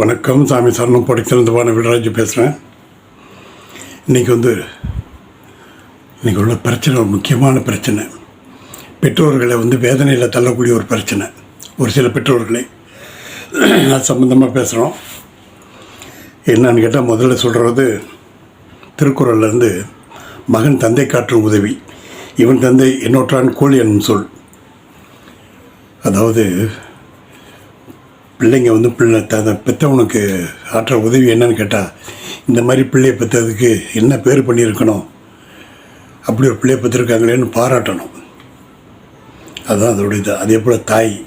வணக்கம் சாமி சரணம். படித்திருந்தவான விடராஜ் பேசுகிறேன் இன்றைக்கி வந்து இன்றைக்கி உள்ள பிரச்சனை ஒரு முக்கியமான பிரச்சனை. பெற்றோர்களை வந்து வேதனையில் தள்ளக்கூடிய ஒரு பிரச்சனை. ஒரு சில பெற்றோர்களை அது சம்மந்தமாக பேசுகிறோம் என்னன்னு கேட்டால் முதல்ல சொல்கிறது திருக்குறள்லேருந்து மகன் தந்தை காற்றும் உதவி இவன் தந்தை என்னொற்றான் கோழி என்னும் சொல். அதாவது பிள்ளைங்க வந்து பிள்ளை த பெற்றவனுக்கு ஆற்ற உதவி என்னன்னு கேட்டால் இந்த மாதிரி பிள்ளையை பெற்றதுக்கு என்ன பேர் பண்ணியிருக்கணும்? அப்படி ஒரு பிள்ளையை பெற்றிருக்காங்களேன்னு பாராட்டணும். அதுதான் அதோடைய இது. அதே போல் தாய்.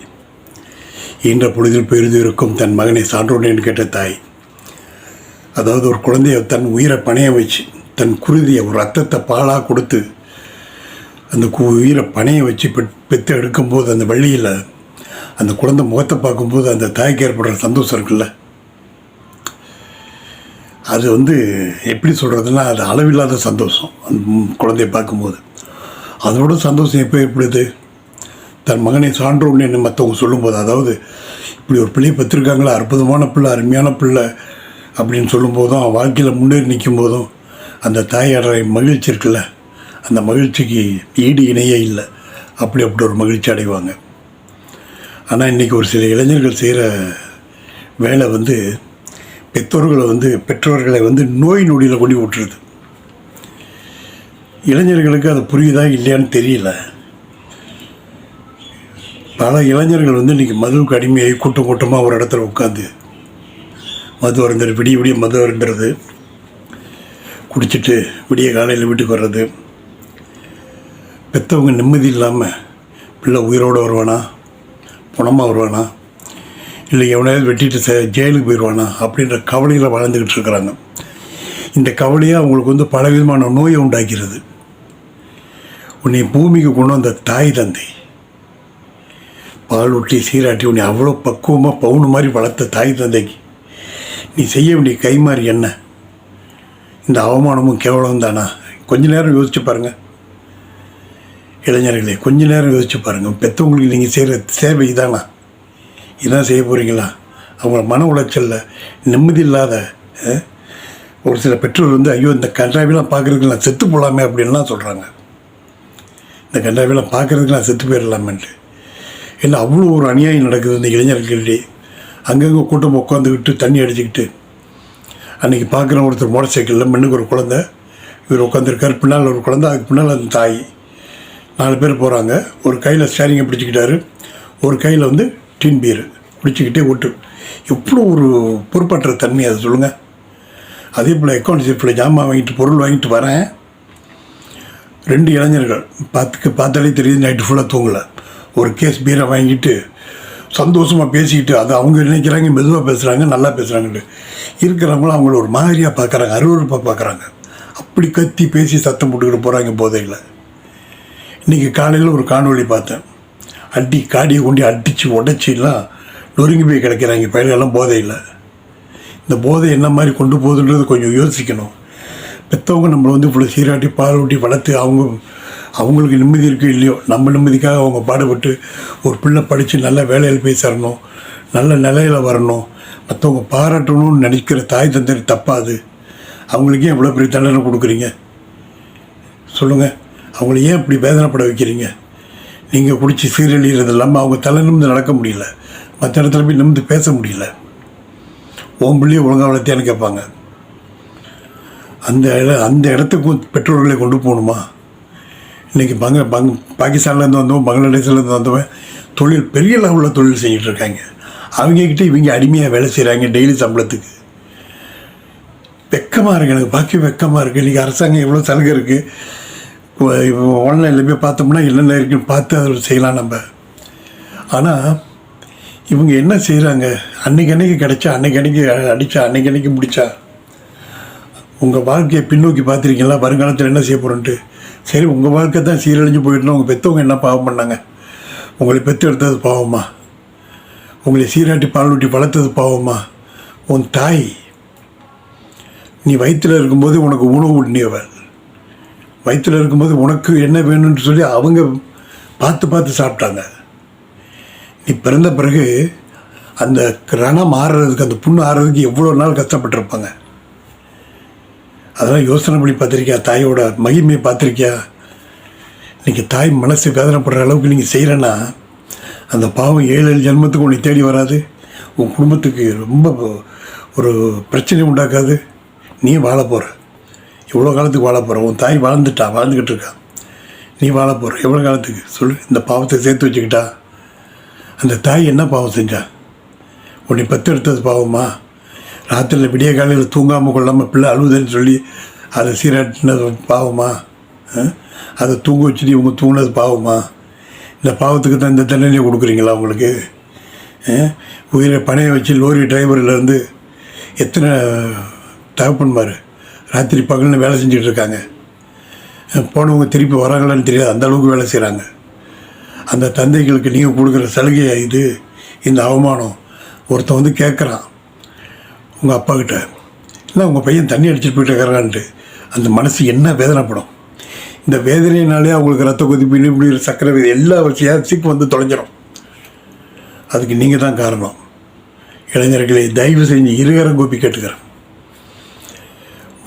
ஈன்ற பொழுதில் பெரிது இருக்கும் தன் மகனை சான்றோனேன்னு கேட்ட தாய். அதாவது ஒரு குழந்தைய தன் உயிரை பணைய வச்சு தன் குருதியை ஒரு ரத்தத்தை பாலாக கொடுத்து அந்த கு- உயிரை பணைய வச்சு பெ பெற்று எடுக்கும்போது அந்த வழியில் அந்த குழந்தை முகத்தை பார்க்கும்போது அந்த தாய்க்கு ஏற்படுற சந்தோஷம் இருக்குல்ல? அது வந்து எப்படி சொல்கிறதுனா அது அளவில்லாத சந்தோஷம் அந்த குழந்தைய பார்க்கும்போது. அதோட சந்தோஷம் எப்போ ஏற்படுது? தன் மகனை சான்றோன்னு என்ன மற்றவங்க சொல்லும்போது அதாவது இப்படி ஒரு பிள்ளையை பெற்றிருக்காங்களா அற்புதமான பிள்ளை அருமையான பிள்ளை அப்படின்னு சொல்லும்போதும் அவன் வாழ்க்கையில் முன்னேறி நிற்கும் போதும் அந்த தாயார மகிழ்ச்சி இருக்குல்ல அந்த மகிழ்ச்சிக்கு ஈடு இணையே இல்லை. அப்படி அப்படி ஒரு மகிழ்ச்சி அடைவாங்க. ஆனால் இன்றைக்கி ஒரு சில இளைஞர்கள் செய்கிற வேலை வந்து பெற்றோர்களை வந்து பெற்றோர்களை வந்து நோய் நொடியில் கொண்டு விட்டுருது. இளைஞர்களுக்கு அது புரியுதா இல்லையான்னு தெரியல. பல இளைஞர்கள் வந்து இன்றைக்கி மதுவுக்கு அடிமையாகி கூட்டம் கூட்டமாக ஒரு இடத்துல உட்காந்து மது அருந்துறது விடிய விடிய மது அருந்துறது குடிச்சிட்டு விடிய காலையில் வீட்டுக்கு வர்றது. பெற்றவங்க நிம்மதி இல்லாமல் பிள்ளை உயிரோடு வருவானா? பணமாக வருவானா? இல்லை எவனையாவது வெட்டிட்டு ஜெயிலுக்கு போயிடுவானா அப்படின்ற கவலையில் வாழ்ந்துக்கிட்டு இருக்கிறாங்க. இந்த கவலையை அவங்களுக்கு வந்து பலவிதமான நோயை உண்டாக்கிறது. உன்னை பூமிக்கு கொண்டு வந்த தாய் தந்தை. பால் ஊட்டி சீராட்டி உன்னை அவ்வளோ பக்குவமாக பவுனு மாதிரி வளர்த்த தாய் தந்தைக்கு நீ செய்ய வேண்டிய கைமாறி என்ன? இந்த அவமானமும் கேவலம் தானா? கொஞ்ச நேரம் யோசிச்சு பாருங்கள் இளைஞர்களே கொஞ்ச நேரம் யோசிச்சு பாருங்கள் பெற்றவங்களுக்கு நீங்கள் செய்கிற சேவை இதானா? இதான் செய்ய போகிறீங்களா அவங்க மன உளைச்சலில் நிம்மதி இல்லாத ஒரு சில பெற்றோர் வந்து ஐயோ இந்த கன்றாவிலாம் பார்க்குறதுக்கு நான் செத்து போகலாமே அப்படின்லாம் சொல்கிறாங்க இந்த கன்றாவிலாம் பார்க்குறதுக்கு நான் செத்து போயிடலாமேன்ட்டு. ஏன்னா அவ்வளோ ஒரு அநியாயம் நடக்குது இந்த இளைஞர்களிடையே அங்கங்கே கூட்டம் உட்காந்துக்கிட்டு தண்ணி அடிச்சுக்கிட்டு. அன்றைக்கி பார்க்குற ஒருத்தர் மோட்டர் சைக்கிளில் மண்ணுக்கு ஒரு குழந்தை. இவர் உட்காந்துருக்கார். பின்னால் ஒரு குழந்தை அதுக்கு பின்னால் அந்த தாய். நாலு பேர் போகிறாங்க ஒரு கையில் ஸ்டேரிங்கை பிடிச்சிக்கிட்டாரு. ஒரு கையில் வந்து டின் பீர் பிடிச்சிக்கிட்டே ஓட்டு. எவ்வளோ ஒரு பொறுப்பற்ற தன்மை அதை சொல்லுங்கள் அதே போல் அக்கௌண்ட் ஷிப்பில் ஜாமான் வாங்கிட்டு பொருள் வாங்கிட்டு வரேன். ரெண்டு இளைஞர்கள் பார்த்துக்கு பார்த்தாலே தெரியுது நைட்டு ஃபுல்லாக தூங்கலை. ஒரு கேஸ் பீரை வாங்கிட்டு சந்தோஷமாக பேசிக்கிட்டு அது அவங்க நினைக்கிறாங்க மெதுவாக பேசுகிறாங்க நல்லா பேசுகிறாங்கன்ட்டு இருக்கிறவங்களும் அவங்கள ஒரு மாதிரியாக பார்க்குறாங்க அருவருப்பாக பார்க்குறாங்க அப்படி கத்தி பேசி சத்தம் போட்டுக்கிட்டு போகிறாங்க போதையில். இன்றைக்கி காலையில் ஒரு காணொலி பார்த்தேன். அடி காடியை கொண்டு அடித்து உடச்சிலாம் நொறுங்கி போய் கிடக்கிறாங்க. பயல்கள்லாம் போதையில் இந்த போதை என்ன மாதிரி கொண்டு போகுதுன்றது கொஞ்சம் யோசிக்கணும். பெற்றவங்க நம்மளை வந்து இவ்வளோ சீராட்டி பால் ஊட்டி வளர்த்து அவங்க அவங்களுக்கு நிம்மதி இருக்கோ இல்லையோ நம்ம நிம்மதிக்காக அவங்க பாடுபட்டு ஒரு பிள்ளை படித்து நல்ல வேலையில் போய் சேரணும். நல்ல நிலையில் வரணும். மற்றவங்க பாராட்டணும்னு நினைக்கிற தாய் தந்தை தப்பாது. அவங்களுக்கே எவ்வளோ பெரிய தண்டனை கொடுக்குறீங்க. சொல்லுங்கள் அவங்கள ஏன் இப்படி வேதனைப்பட வைக்கிறீங்க? நீங்கள் குடிச்சு சீரழிகிறது இல்லாமல் அவங்க தலை நிமிந்து நடக்க முடியல. மற்ற இடத்துல போய் நிமிந்து பேச முடியல. உன் பிள்ளையை ஒழுங்காக வளர்த்தியான்னு கேட்பாங்க. அந்த இட அந்த இடத்துக்கு பெற்றோர்களை கொண்டு போகணுமா? இன்றைக்கி பங்க பங் பாகிஸ்தான்லேருந்து வந்தவன் பங்களாதேஷ்லேருந்து வந்தவன் தொழில் பெரிய லெவலில் தொழில் செஞ்சுட்டு இருக்காங்க. அவங்கக்கிட்ட இவங்க அடிமையாக வேலை செய்கிறாங்க டெய்லி சம்பளத்துக்கு. வெக்கமாக இருக்குது எனக்கு பாக்கி வெக்கமாக இருக்குது இன்றைக்கி அரசாங்கம் எவ்வளோ சலுகை இருக்குது ஆன்லைனில் போய் பார்த்தோம்னா என்னென்ன இருக்குன்னு பார்த்து அதை செய்யலாம் நம்ம. ஆனால் இவங்க என்ன செய்கிறாங்க அன்னைக்கு அன்னைக்கு கிடைச்சா அன்னைக்கு அன்னைக்கு அடித்தா அன்னைக்கு அன்னைக்கு முடிச்சா? உங்கள் வாழ்க்கையை பின்னோக்கி பார்த்துருக்கீங்களா? வருங்காலத்தில் என்ன செய்ய போகிறோன்ட்டு சரி உங்கள் வாழ்க்கை தான் சீரழிஞ்சு போயிட்டுனா உங்கள் பெற்றவங்க என்ன பாவம் பண்ணாங்க? உங்களை பெற்று எடுத்தது பாவமா? உங்களை சீராட்டி பாலூட்டி வளர்த்தது பாவமா? உன் தாய் நீ வயிற்றில் இருக்கும்போது உனக்கு உணவு உண்ணியவள். வயிற்றில் இருக்கும்போது உனக்கு என்ன வேணும்னு சொல்லி அவங்க பார்த்து பார்த்து சாப்பிட்டாங்க. நீ பிறந்த பிறகு அந்த ரணம் ஆறுறதுக்கு அந்த புண்ணு ஆறுறதுக்கு எவ்வளோ நாள் கஷ்டப்பட்டிருப்பாங்க. அதெல்லாம் யோசனை பண்ணி பார்த்துருக்கியா? தாயோட மகிமையை பார்த்துருக்கியா? நீங்கள் தாய் மனசு வேதனைப்படுற அளவுக்கு நீங்கள் செய்கிறேன்னா அந்த பாவம் ஏழு ஏழு ஜென்மத்துக்கு உன்னை தேடி வராது. உன் குடும்பத்துக்கு ரொம்ப ஒரு பிரச்சனை உண்டாக்காது. நீ வாழ போகிற எவ்வளோ காலத்துக்கு வாழ போகிற உன் தாய் வாழ்ந்துட்டா வாழ்ந்துக்கிட்டு இருக்கா? நீ வாழ போகிற எவ்வளோ காலத்துக்கு? சொல்லு. இந்த பாவத்தை சேர்த்து வச்சுக்கிட்டா அந்த தாய் என்ன பாவம் செஞ்சா? உன்னை பத்து எடுத்தது பாவமா? ராத்திரியில் விடிய காலையில் தூங்காமல் கொள்ளாமல் பிள்ளை அழுகுதுன்னு சொல்லி அதை சீராட்டினது பாவமா? ஆ? அதை தூங்க வச்சுட்டு இவங்க தூங்கினது பாவமா? இந்த பாவத்துக்கு தான் இந்த தண்டனையை கொடுக்குறீங்களா உங்களுக்கு? ஆ? உயிரை பணைய வச்சு லோரி டிரைவர்லேருந்து எத்தனை தகப்பன்மார்? ராத்திரி பகல்னு வேலை செஞ்சுட்டு இருக்காங்க போனவங்க திருப்பி வராங்களான்னு தெரியாது. அந்த அளவுக்கு வேலை செய்கிறாங்க அந்த தந்தைகளுக்கு நீங்கள் கொடுக்குற சலுகையை இது இந்த அவமானம். ஒருத்தன் வந்து கேட்குறான். உங்கள் அப்பா கிட்ட இல்லை உங்கள் பையன் தண்ணி அடிச்சுட்டு போயிட்டு இருக்கிறான்ட்டு. அந்த மனசு என்ன வேதனைப்படும். இந்த வேதனையினாலே அவங்களுக்கு ரத்த கொதிப்பு இப்படி சக்கரை விதை எல்லா விஷயம் சீக்கு வந்து தொலைஞ்சிடும் அதுக்கு நீங்கள் தான் காரணம். இளைஞர்களை தயவு செஞ்சு இருகரம் கோப்பி கேட்டுக்கிறேன்.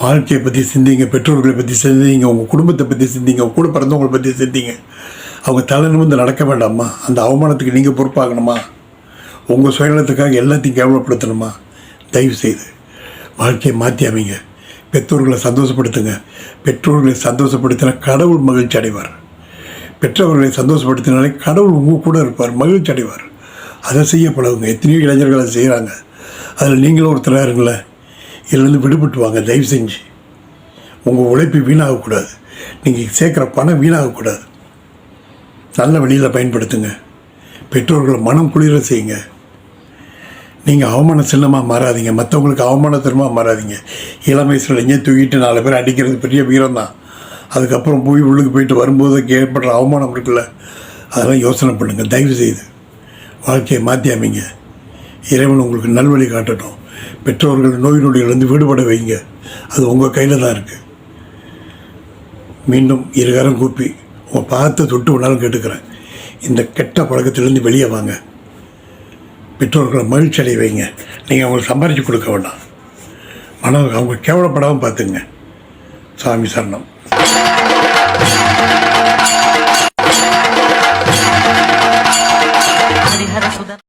வாழ்க்கையை பற்றி சிந்திங்க பெற்றோர்களை பற்றி சிந்திங்க உங்கள் குடும்பத்தை பற்றி சிந்திங்க கூட பிறந்தவங்களை பற்றி சிந்திங்க. அவங்க தலை நிமிந்து நடக்க வேண்டாமா அந்த அவமானத்துக்கு நீங்கள் பொறுப்பாகணுமா? உங்கள் சுயநலத்துக்காக எல்லாத்தையும் கேவலப்படுத்தணுமா? தயவு செய்து வாழ்க்கையை மாற்றி அமைங்க. பெற்றோர்களை சந்தோஷப்படுத்துங்க. பெற்றோர்களை சந்தோஷப்படுத்தினா கடவுள் மகிழ்ச்சி அடைவார். பெற்றவர்களை சந்தோஷப்படுத்தினாலே கடவுள் உங்கள் கூட இருப்பார் மகிழ்ச்சி அடைவார். அதை செய்ய பழகுங்க. எத்தனையோ இளைஞர்கள் அதை செய்கிறாங்க அதில் நீங்களும் ஒருத்தராக இருங்களேன். இதுலேருந்து விடுபட்டு வாங்க தயவு செஞ்சு. உங்கள் உழைப்பு வீணாகக்கூடாது. நீங்கள் சேர்க்குற பணம் வீணாகக்கூடாது. நல்ல வழியில் பயன்படுத்துங்க. பெற்றோர்களை மனம் குளிர செய்யுங்க. நீங்கள் அவமான சின்னமாக மாறாதீங்க. மற்றவங்களுக்கு அவமானத்தனமாக மாறாதீங்க. இளம் வயசில் தூக்கிட்டு நாலு பேர் அடிக்கிறது பெரிய வீரம் தான் அதுக்கப்புறம் போய் உள்ளுக்கு போயிட்டு வரும்போது ஏற்படுற அவமானம் இருக்குல்ல அதெல்லாம் யோசனை பண்ணுங்கள் தயவு செய்து. வாழ்க்கையை மாற்றி அமைங்க. இறைவன் உங்களுக்கு நல்வழி காட்டட்டும். பெற்றோர்கள் நோய் நொடியிலிருந்து விடுபட வைங்க. அது உங்கள் கையில் தான் இருக்குது மீண்டும் இருகாரம் கூப்பி உங்கள் பார்த்து தொட்டு வேணாலும் கேட்டுக்கிறேன். இந்த கெட்ட பழக்கத்திலேருந்து வெளியே வாங்க. பெற்றோர்களை மகிழ்ச்சி அடைய வைங்க. நீங்கள் அவங்களுக்கு சம்பாரித்து கொடுக்க வேண்டாம். ஆனால் அவங்க கேவலப்படாமல் பார்த்துங்க சாமி சரணம்.